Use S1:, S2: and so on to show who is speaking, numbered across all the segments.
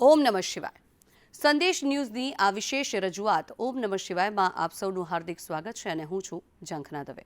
S1: ઓમ નમઃ શિવાય. સંદેશ ન્યૂઝની આ વિશેષ રજૂઆત ઓમ નમઃ શિવાયમાં આપ સૌનું હાર્દિક સ્વાગત છે અને હું છું ઝંખના દવે.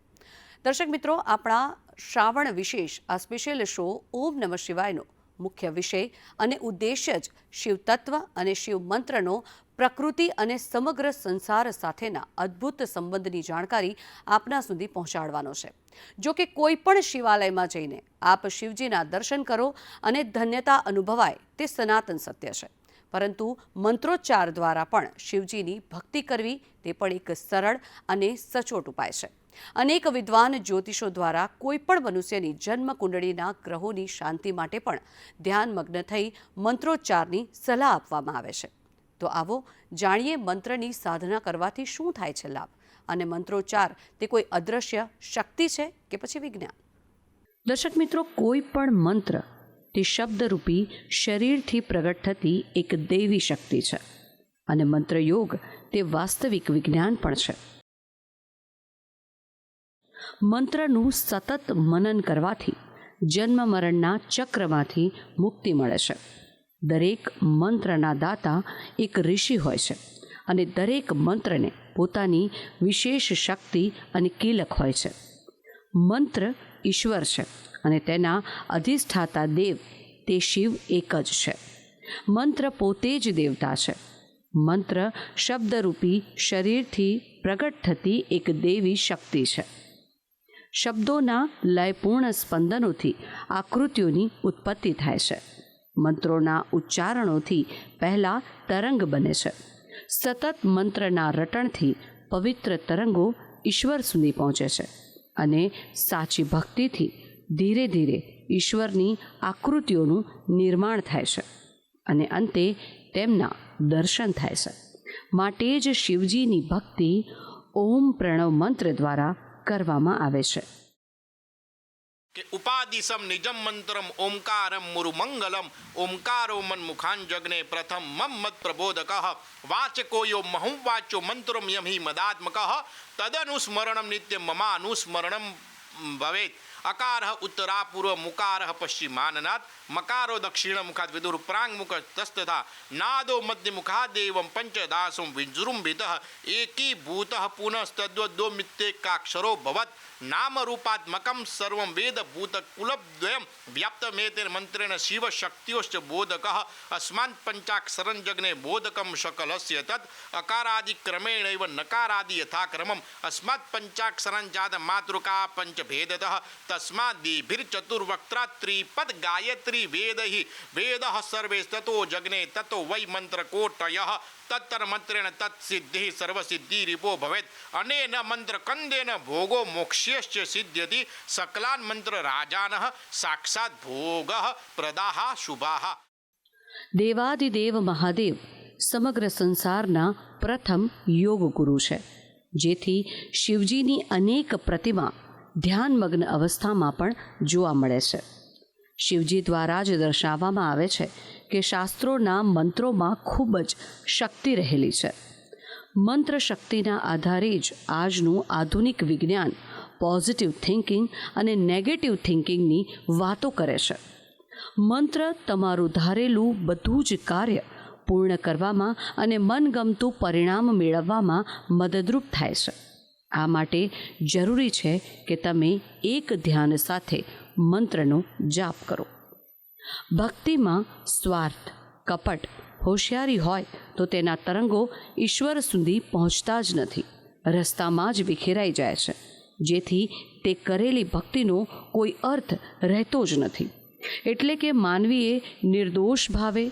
S1: દર્શક મિત્રો, આપણા શ્રાવણ વિશેષ, આ સ્પેશિયલ શો ઓમ નમઃ શિવાયનો મુખ્ય વિષય અને ઉદ્દેશ્ય જ શિવ તત્વ અને શિવ મંત્રનો પ્રકૃતિ અને સમગ્ર સંસાર સાથેના અદ્ભુત સંબંધની જાણકારી આપના સુધી પહોંચાડવાનો છે. જો કે કોઈ પણ શિવાલયમાં જઈને આપ શિવજીના દર્શન કરો અને ધન્યતા અનુભવાય તે સનાતન સત્ય છે. પરંતુ મંત્રોચ્ચાર દ્વારા પણ શિવજીની ભક્તિ કરવી તે પણ એક સરળ અને સચોટ ઉપાય છે. અનેક વિદ્વાન જ્યોતિષો દ્વારા કોઈ પણ મનુષ્યની જન્મ કુંડળીના ગ્રહોની શાંતિ માટે પણ ધ્યાનમગ્ન થઈ મંત્રોચ્ચારની સલાહ આપવામાં આવે છે. તો આવો જાણીએ મંત્રની સાધના કરવાથી શું થાય છે લાભ? અને મંત્રોચ્ચાર, તે કોઈ અદ્રશ્ય શક્તિ છે કે પછી વિજ્ઞાન? દર્શક મિત્રો, કોઈ પણ મંત્ર, તે શબ્દરૂપી શરીરથી પ્રગટ થતી એક દૈવી શક્તિ છે. અને મંત્રયોગ, તે વાસ્તવિક વિજ્ઞાન પણ છે. મંત્રનું સતત મનન કરવાથી જન્મ મરણના ચક્રમાંથી મુક્તિ મળે છે. દરેક મંત્રના દાતા એક ઋષિ હોય છે અને દરેક મંત્રને પોતાની વિશેષ શક્તિ અને કીલક હોય છે. મંત્ર ઈશ્વર છે અને તેના અધિષ્ઠાતા દેવ તે શિવ એક જ છે. મંત્ર પોતે જ દેવતા છે. મંત્ર શબ્દરૂપી શરીરથી પ્રગટ થતી એક દેવી શક્તિ છે. શબ્દોના લયપૂર્ણ સ્પંદનોથી આકૃતિઓની ઉત્પત્તિ થાય છે. મંત્રોના ઉચ્ચારણોથી પહેલાં તરંગ બને છે. સતત મંત્રના રટણથી પવિત્ર તરંગો ઈશ્વર સુધી પહોંચે છે અને સાચી ભક્તિથી ધીરે ધીરે ઈશ્વરની આકૃતિઓનું નિર્માણ થાય છે અને અંતે તેમના દર્શન થાય છે. માટે જ શિવજીની ભક્તિ ઓમ પ્રણવ મંત્ર દ્વારા કરવામાં આવે છે.
S2: કે ઉપાદિસમ નિજમ મંત્રમ, ઓમકારમ મુરુમંગલમ. ઓમકારો મન્મુખાંજગ્ને પ્રથમ મમ મત પ્રબોધક. વાચકો યો મહું વાચ્યો મંત્રમ યમ હિ મદાત્મક. તદનુસ્મરણમ નિત્ય મમાનુસ્મરણમ ભવેત. અકાર ઉત્તરાપૂર્વ મુકાર પશ્ચિમાનનાથ મકારો દક્ષિણ મુખાત વિદુર પ્રાંગ મુખ તસ્તથા નાદો મધ્ય મુખાદેવમ પંચદાસુમ વિજૃંભિત એકીભૂત પુનઃસ્તદ્વદો મિત્યેકાક્ષરો ભવત. નામ રૂપાત્મકમ સર્વમ વેદ ભૂત કુલદ્વયમ. વ્યાપ્તમેતેન મંત્રેણ શિવ શક્તિઓશ્ચ બોધક અસ્માન પંચાક્ષરં જગ્ને બોધકમ શકલસ્ય તદ અકારાદિ ક્રમેણૈવ નકારાદિ યથાક્રમમ. અસ્માત પંચાક્ષરં જાત માતૃકા પંચભેદતઃ તસ્માદ દીભિર્ચતુર્વક્ત્રા ત્રિપદ ગાયત્રી વેદહિ વેદ સર્વેસ્તતો જગ્ને તતો વૈ મંત્રકોટય તત્તર મંત્રેણ તત્સિદ્ધિ સર્વસિદ્ધિ રીપો ભવેત અનેન મંત્ર કંદેન ભોગો મોક્ષ્યશ્ચ સિદ્ધ્યતિ સકલાન મંત્ર રાજાન સાક્ષાત ભોગ પ્રદાહ શુભાહ
S1: દેવાદિદેવ મહાદેવ સમગ્ર સંસારના પ્રથમ યોગ ગુરુ છે જેથી શિવજીની અનેક પ્રતિમા ધ્યાનમગ્ન અવસ્થામાં પણ જોવા મળે છે. શિવજી દ્વારા જ દર્શાવવામાં આવે છે કે શાસ્ત્રોના મંત્રોમાં ખૂબ જ શક્તિ રહેલી છે. મંત્ર શક્તિના આધારે જ આજનું આધુનિક વિજ્ઞાન પોઝિટિવ થિંકિંગ અને નેગેટિવ થિંકિંગની વાતો કરે છે. મંત્ર તમારું ધારેલું બધું જ કાર્ય પૂર્ણ કરવામાં અને મનગમતું પરિણામ મેળવવામાં મદદરૂપ થાય છે. આ માટે જરૂરી છે કે તમે એક ધ્યાન સાથે મંત્રનો જાપ કરો. ભક્તિમાં સ્વાર્થ, કપટ, હોશિયારી હોય તો તેના તરંગો ઈશ્વર સુધી પહોંચતા જ નથી. રસ્તામાં જ વિખેરાઈ જાય છે. જેથી તે કરેલી ભક્તિનો કોઈ અર્થ રહેતો જ નથી. એટલે કે માનવીએ નિર્દોષ ભાવે,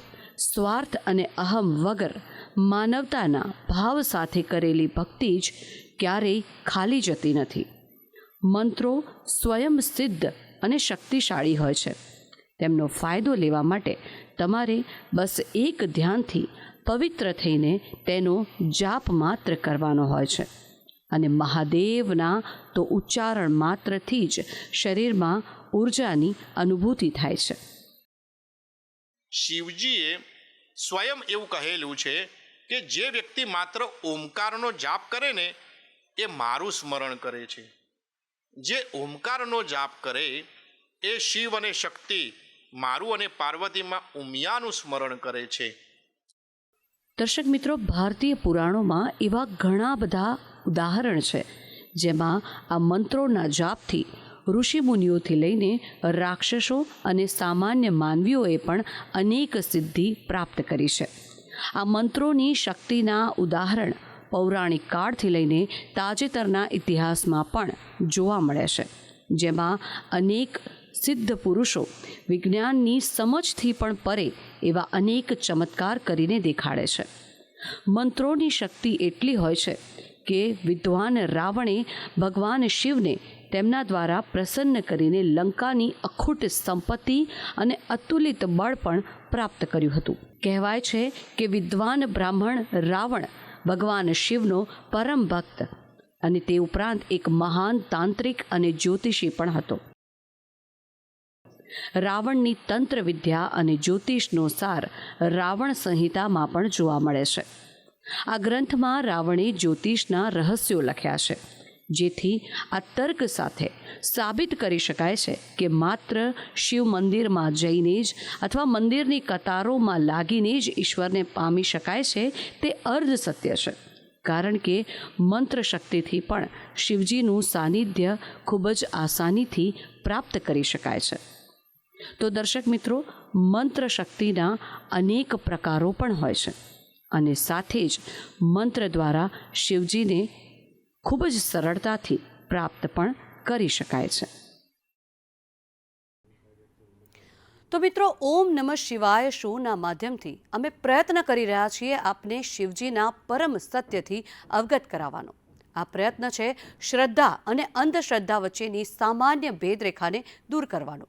S1: સ્વાર્થ અને અહમ વગર માનવતાના ભાવ સાથે કરેલી ભક્તિ જ ક્યારેય ખાલી જતી નથી. મંત્રો સ્વયં સિદ્ધ અને શક્તિશાળી હોય છે. તેમનો ફાયદો લેવા માટે તમારે બસ એક ધ્યાનથી પવિત્ર થઈને તેનો જાપ માત્ર કરવાનો હોય છે. અને મહાદેવના તો ઉચ્ચારણ માત્રથી જ શરીરમાં ઉર્જાની અનુભૂતિ થાય છે.
S2: શિવજીએ સ્વયં એવું કહેલું છે કે જે વ્યક્તિ માત્ર ઓમકારનો જાપ કરે ને, એ મારું સ્મરણ કરે છે. જે ઓમકારનો જાપ કરે, એ શિવ અને શક્તિ મારું અને પાર્વતીમાં ઉમિયાનું સ્મરણ કરે છે.
S1: દર્શક મિત્રો, ભારતીય પુરાણોમાં એવા ઘણા બધા ઉદાહરણ છે, જેમાં આ મંત્રોના જાપથી ઋષિમુનિઓથી લઈને રાક્ષસો અને સામાન્ય માનવીઓએ પણ અનેક સિદ્ધિ પ્રાપ્ત કરી છે. આ મંત્રોની શક્તિના ઉદાહરણ પૌરાણિક કાળથી લઈને તાજેતરના ઇતિહાસમાં પણ જોવા મળે છે. જેમાં અનેક સિદ્ધ પુરુષો વિજ્ઞાનની સમજથી પણ પરે એવા અનેક ચમત્કાર કરીને દેખાડે છે. મંત્રોની શક્તિ એટલી હોય છે કે વિદ્વાન રાવણે ભગવાન શિવને તેમના દ્વારા પ્રસન્ન કરીને લંકાની અખૂટ સંપત્તિ અને અતુલિત બળ પણ પ્રાપ્ત કર્યું હતું. કહેવાય છે કે વિદ્વાન બ્રાહ્મણ રાવણ ભગવાન શિવનો પરમ ભક્ત અને તે ઉપરાંત એક મહાન તાંત્રિક અને જ્યોતિષી પણ હતો. રાવણની તંત્ર વિદ્યા અને જ્યોતિષનો સાર રાવણ સંહિતામાં પણ જોવા મળે છે. આ ગ્રંથમાં રાવણે જ્યોતિષના રહસ્યો લખ્યા છે. જેથી આ તર્ક સાથે સાબિત કરી શકાય છે કે માત્ર શિવ મંદિરમાં જઈને જ અથવા મંદિરની કતારોમાં લાગીને જ ઈશ્વરને પામી શકાય છે તે અર્ધ સત્ય છે. કારણ કે મંત્ર શક્તિથી પણ શિવજીનું સાનિધ્ય ખૂબ જ આસાનીથી પ્રાપ્ત કરી શકાય છે. તો દર્શક મિત્રો મંત્ર શક્તિના અનેક પ્રકારો પણ હોય છે અને સાથે જ મંત્ર દ્વારા શિવજીને ખૂબ જ સરળતાથી પ્રાપ્ત પણ કરી શકાય છે.
S3: તો મિત્રો, ઓમ નમઃ શિવાય શોના માધ્યમથી અમે પ્રયત્ન કરી રહ્યા છીએ આપને શિવજીના પરમ સત્યથી અવગત કરાવવાનો. આ પ્રયત્ન છે શ્રદ્ધા અને અંધશ્રદ્ધા વચ્ચેની સામાન્ય ભેદરેખાને દૂર કરવાનો.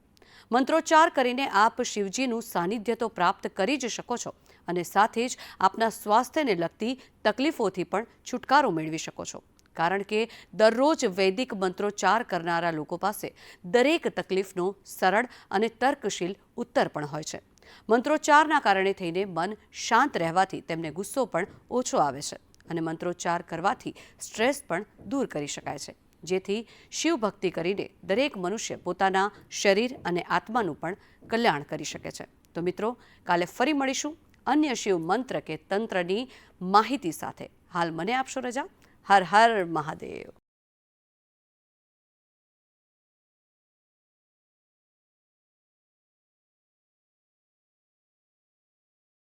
S3: મંત્રોચ્ચાર કરીને આપ શિવજીનું સાનિધ્ય તો પ્રાપ્ત કરી જ શકો છો અને સાથે જ આપના સ્વાસ્થ્યને લગતી તકલીફોથી પણ છુટકારો મેળવી શકો છો. કારણ કે દરરોજ વૈદિક મંત્રોચ્ચાર કરનારા લોકો પાસે દરેક તકલીફનો સરળ અને તર્કશીલ ઉત્તર પણ હોય છે. મંત્રોચ્ચારના કારણે થઈને મન શાંત રહેવાથી તેમને ગુસ્સો પણ ઓછો આવે છે અને મંત્રોચ્ચાર કરવાથી સ્ટ્રેસ પણ દૂર કરી શકાય છે. જેથી શિવ ભક્તિ કરીને દરેક મનુષ્ય પોતાના શરીર અને આત્માનું પણ કલ્યાણ કરી શકે છે. તો મિત્રો, કાલે ફરી મળીશું અન્ય શિવ મંત્ર કે તંત્રની માહિતી સાથે. હાલ મને આપશો રજા? હર હર મહાદેવ.